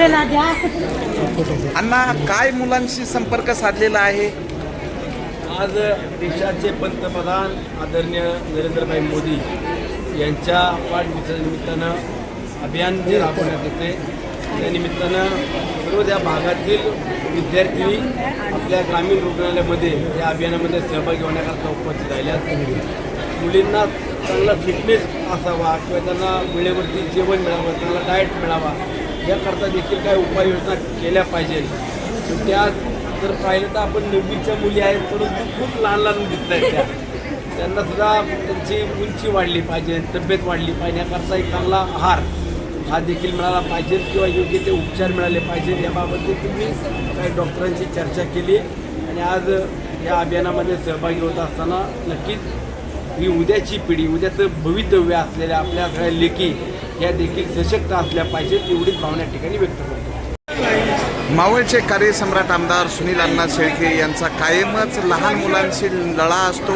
सूचना द्या. अण्णा काय मुलांशी संपर्क साधलेला आहे? आज देशाचे पंतप्रधान आदरणीय नरेंद्रभाई मोदी यांच्या वाढदिवसाच्या निमित्तानं अभियान जे राबवण्यात येते त्या निमित्तानं सर्व त्या भागातील विद्यार्थी आपल्या ग्रामीण रुग्णालयामध्ये या अभियानामध्ये सहभागी होण्याकरता उपस्थित राहिल्यात मुलींना चांगला फिटनेस असावा किंवा त्यांना वेळेवरती जेवण मिळावं चांगला डाएट मिळावा याकरता देखील काही उपाययोजना केल्या पाहिजेत त्या जर पाहिलं तर आपण नववीच्या मुली आहेत परंतु खूप लहान लहान दिसत आहेत त्या. त्यांना सुद्धा त्यांची उंची वाढली पाहिजे तब्येत वाढली पाहिजे. याकरता एक चांगला आहार हा देखील मिळाला पाहिजे किंवा योग्य ते उपचार मिळाले पाहिजेत याबाबत देखील मी काही डॉक्टरांची चर्चा केली आणि आज या अभियानामध्ये सहभागी होत असताना नक्कीच ही उद्याची पिढी उद्याचं भवितव्य असलेल्या आपल्या सगळ्या लेखी ह्या देखील सशक्त असल्या पाहिजेत एवढीच भावना या ठिकाणी व्यक्त करतो. मावळचे कार्यसम्राट आमदार सुनील अण्णा शेळके यांचा कायमच लहान मुलांशी लढा असतो.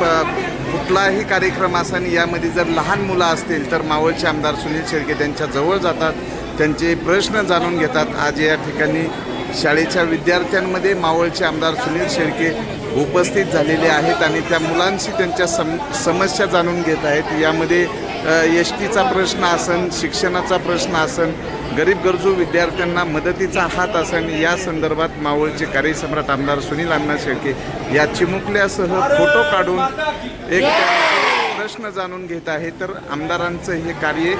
प- कुठलाही कार्यक्रम असा यामध्ये जर लहान मुलं असतील तर मावळचे आमदार सुनील शेळके त्यांच्या जवळ जातात त्यांचे प्रश्न जाणून घेतात. आज या ठिकाणी शाळेच्या विद्यार्थ्यांमध्ये मावळचे आमदार सुनील शेळके उपस्थित झालेले आहेत आणि त्या मुलांशी त्यांच्या सम समस्या जाणून घेत आहेत. यामध्ये एस टीचा प्रश्न असन शिक्षणाचा प्रश्न असन गरीब गरजू विद्यार्थ्यांना मदतीचा हात असन या संदर्भात मावळचे कार्यसम्राट आमदार सुनील अण्णा शेळके या चिमुकल्यासह फोटो काढून एक प्रश्न जाणून घेत आहे. तर आमदारांचं हे कार्य